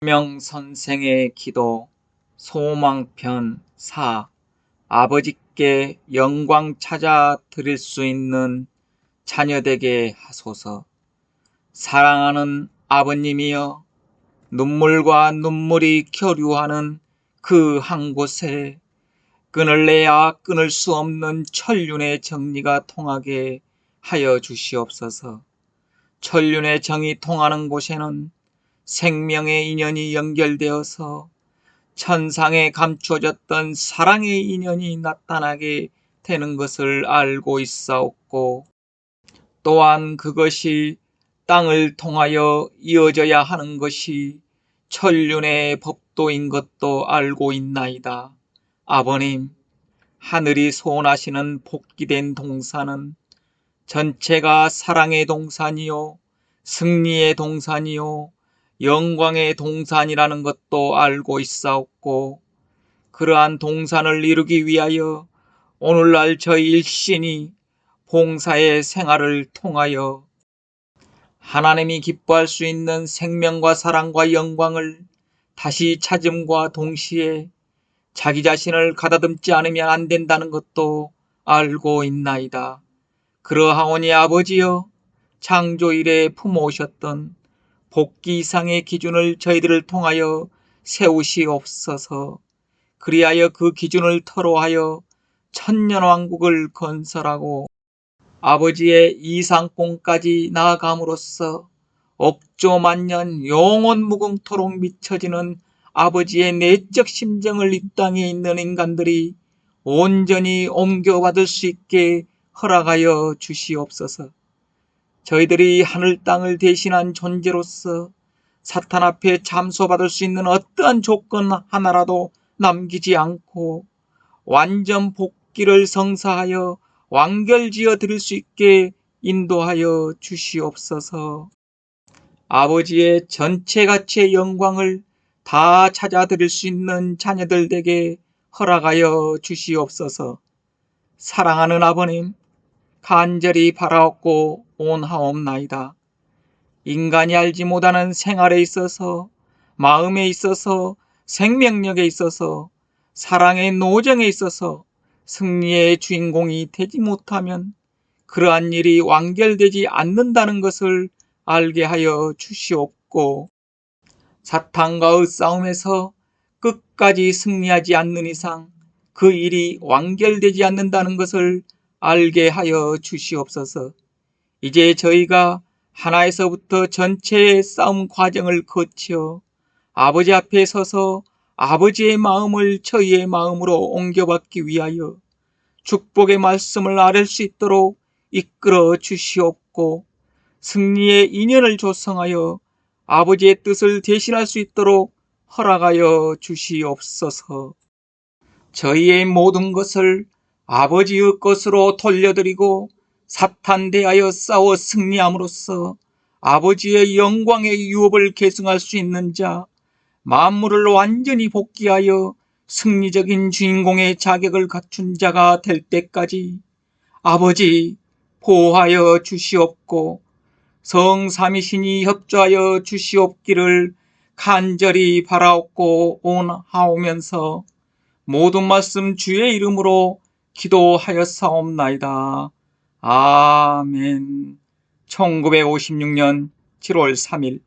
명 선생의 기도 소망편 4 아버지께 영광 찾아 드릴 수 있는 자녀 되게 하소서. 사랑하는 아버님이여 눈물과 눈물이 교류하는 그 한 곳에 끊을래야 끊을 수 없는 천륜의 정리가 통하게 하여 주시옵소서. 천륜의 정이 통하는 곳에는 생명의 인연이 연결되어서 천상에 감추어졌던 사랑의 인연이 나타나게 되는 것을 알고 있사옵고 또한 그것이 땅을 통하여 이어져야 하는 것이 천륜의 법도인 것도 알고 있나이다. 아버님, 하늘이 소원하시는 복귀된 동산은 전체가 사랑의 동산이요, 승리의 동산이요, 영광의 동산이라는 것도 알고 있사옵고 그러한 동산을 이루기 위하여 오늘날 저희 일신이 봉사의 생활을 통하여 하나님이 기뻐할 수 있는 생명과 사랑과 영광을 다시 찾음과 동시에 자기 자신을 가다듬지 않으면 안 된다는 것도 알고 있나이다. 그러하오니 아버지여 창조 이래 품어오셨던 복귀 이상의 기준을 저희들을 통하여 세우시옵소서. 그리하여 그 기준을 터로하여 천년왕국을 건설하고 아버지의 이상공까지 나아감으로써 억조 만년 영원 무궁토록 미쳐지는 아버지의 내적 심정을 이 땅에 있는 인간들이 온전히 옮겨받을 수 있게 허락하여 주시옵소서. 저희들이 하늘 땅을 대신한 존재로서 사탄 앞에 참소받을 수 있는 어떠한 조건 하나라도 남기지 않고 완전 복귀를 성사하여 완결지어 드릴 수 있게 인도하여 주시옵소서. 아버지의 전체 가치의 영광을 다 찾아 드릴 수 있는 자녀들 에게 허락하여 주시옵소서. 사랑하는 아버님, 간절히 바라옵고 온하옵나이다. 인간이 알지 못하는 생활에 있어서, 마음에 있어서, 생명력에 있어서, 사랑의 노정에 있어서 승리의 주인공이 되지 못하면 그러한 일이 완결되지 않는다는 것을 알게 하여 주시옵고 사탄과의 싸움에서 끝까지 승리하지 않는 이상 그 일이 완결되지 않는다는 것을 알게 하여 주시옵소서. 이제 저희가 하나에서부터 전체의 싸움 과정을 거쳐 아버지 앞에 서서 아버지의 마음을 저희의 마음으로 옮겨받기 위하여 축복의 말씀을 아랠 수 있도록 이끌어 주시옵고 승리의 인연을 조성하여 아버지의 뜻을 대신할 수 있도록 허락하여 주시옵소서. 저희의 모든 것을 아버지의 것으로 돌려드리고 사탄 대하여 싸워 승리함으로써 아버지의 영광의 유업을 계승할 수 있는 자, 만물을 완전히 복귀하여 승리적인 주인공의 자격을 갖춘 자가 될 때까지 아버지 보호하여 주시옵고 성삼위신이 협조하여 주시옵기를 간절히 바라옵고 온하오면서 모든 말씀 주의 이름으로 기도하였사옵나이다. 아멘. 1956년 7월 3일